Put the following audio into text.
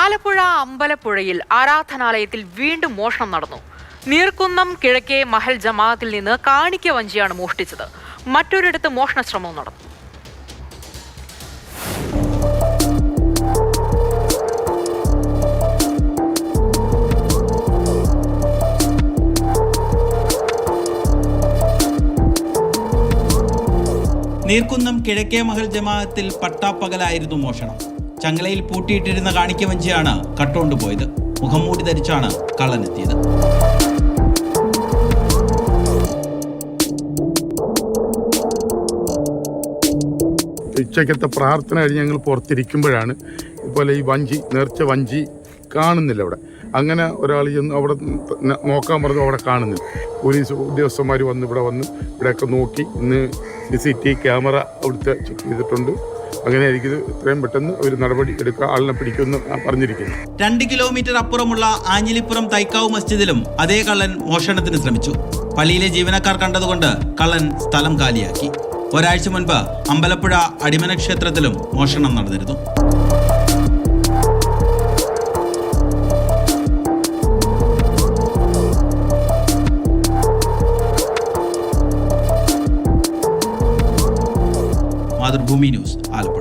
ആലപ്പുഴ അമ്പലപ്പുഴയിൽ ആരാധനാലയത്തിൽ വീണ്ടും മോഷണം നടന്നു. നീർക്കുന്നം കിഴക്കേ മഹൽ ജമാഅത്തിൽ നിന്ന് കാണിക്ക വഞ്ചിയാണ് മോഷ്ടിച്ചത്. മറ്റൊരിടത്ത് മോഷണ ശ്രമവും നടന്നു. നീർക്കുന്നം കിഴക്കേ മഹൽ ജമാഅത്തിൽ പട്ടാപ്പകലായിരുന്നു മോഷണം. ചങ്ങലയിൽ പൂട്ടിയിട്ടിരുന്ന കാണിക്കവഞ്ചിയാണ് മുഖം മൂടി ധരിച്ചാണ് കള്ളനെത്തിയത്. ഉച്ചക്കത്തെ പ്രാർത്ഥന കഴിഞ്ഞ് ഞങ്ങൾ പുറത്തിരിക്കുമ്പോഴാണ് ഇതുപോലെ ഈ വഞ്ചി നേർച്ച വഞ്ചി കാണുന്നില്ല അവിടെ. അങ്ങനെ ഒരാൾ ചെന്ന് അവിടെ നോക്കാൻ പറഞ്ഞു അവിടെ കാണുന്നില്ല. പോലീസ് ഉദ്യോഗസ്ഥന്മാർ വന്ന് ഇവിടെ വന്ന് ഇവിടെയൊക്കെ നോക്കി ഇന്ന് സി സി ടി ക്യാമറ അവിടുത്തെ ചെക്ക് ചെയ്തിട്ടുണ്ട് അങ്ങനെ ആയിരിക്കും ഇത്രയും പെട്ടെന്ന് ഒരു നടപടി എടുക്കുക ആളിനെ പിടിക്കുമെന്ന് പറഞ്ഞിരിക്കുന്നു. രണ്ട് കിലോമീറ്റർ അപ്പുറമുള്ള ആഞ്ഞിലിപ്പുറം തൈക്കാവ് മസ്ജിദിലും അതേ കള്ളൻ മോഷണത്തിന് ശ്രമിച്ചു. പള്ളിയിലെ ജീവനക്കാർ കണ്ടതുകൊണ്ട് കള്ളൻ സ്ഥലം കാലിയാക്കി. ഒരാഴ്ച മുൻപ് അമ്പലപ്പുഴ അടിമന ക്ഷേത്രത്തിലും മോഷണം നടന്നിരുന്നു. മാതൃഭൂമി ന്യൂസ് ആലപ്പുഴ.